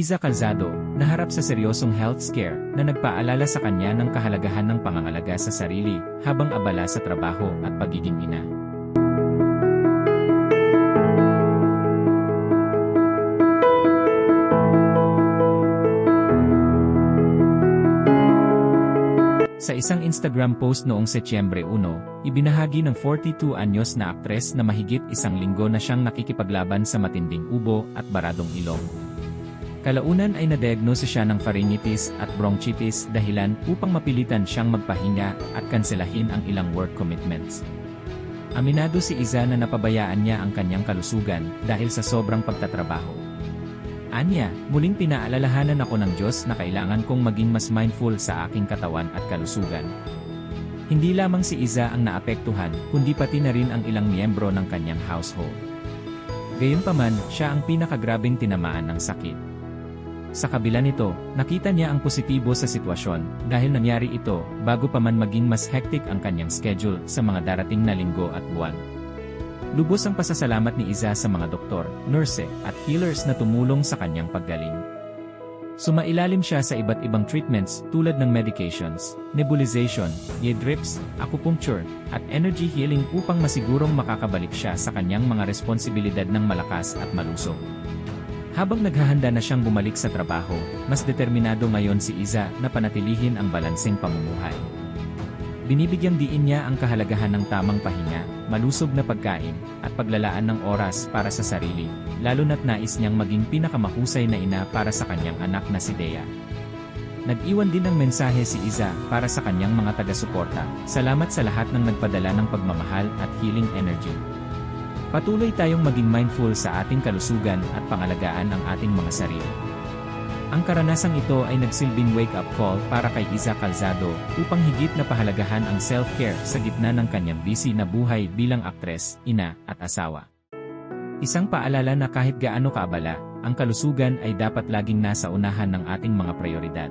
Iza Calzado, naharap sa seryosong health scare na nagpaalala sa kanya ng kahalagahan ng pangangalaga sa sarili habang abala sa trabaho at pagiging ina. Sa isang Instagram post noong Setyembre 1, ibinahagi ng 42 anyos na aktres na mahigit isang linggo na siyang nakikipaglaban sa matinding ubo at baradong ilong. Kalaunan ay nadiagnosa siya ng pharyngitis at bronchitis dahilan upang mapilitan siyang magpahinga at kanselahin ang ilang work commitments. Aminado si Iza na napabayaan niya ang kanyang kalusugan dahil sa sobrang pagtatrabaho. Anya, muling pinaalalahanan ako ng Diyos na kailangan kong maging mas mindful sa aking katawan at kalusugan. Hindi lamang si Iza ang naapektuhan, kundi pati na rin ang ilang miyembro ng kanyang household. Gayunpaman, siya ang pinakagrabing tinamaan ng sakit. Sa kabila nito, nakita niya ang positibo sa sitwasyon dahil nangyari ito bago pa man maging mas hectic ang kanyang schedule sa mga darating na linggo at buwan. Lubos ang pasasalamat ni Iza sa mga doktor, nurse, at healers na tumulong sa kanyang paggaling. Sumailalim siya sa iba't ibang treatments tulad ng medications, nebulization, ear drips, acupuncture, at energy healing upang masigurong makakabalik siya sa kanyang mga responsibilidad ng malakas at malusog. Habang naghahanda na siyang bumalik sa trabaho, mas determinado ngayon si Iza na panatilihin ang balanseng pamumuhay. Binibigyang diin niya ang kahalagahan ng tamang pahinga, malusog na pagkain, at paglalaan ng oras para sa sarili, lalo na't nais niyang maging pinakamahusay na ina para sa kanyang anak na si Dea. Nag-iwan din ng mensahe si Iza para sa kanyang mga taga-suporta, salamat sa lahat ng nagpadala ng pagmamahal at healing energy. Patuloy tayong maging mindful sa ating kalusugan at pangalagaan ang ating mga sarili. Ang karanasang ito ay nagsilbing wake-up call para kay Iza Calzado upang higit na pahalagahan ang self-care sa gitna ng kanyang busy na buhay bilang aktres, ina, at asawa. Isang paalala na kahit gaano kaabala, ang kalusugan ay dapat laging nasa unahan ng ating mga prioridad.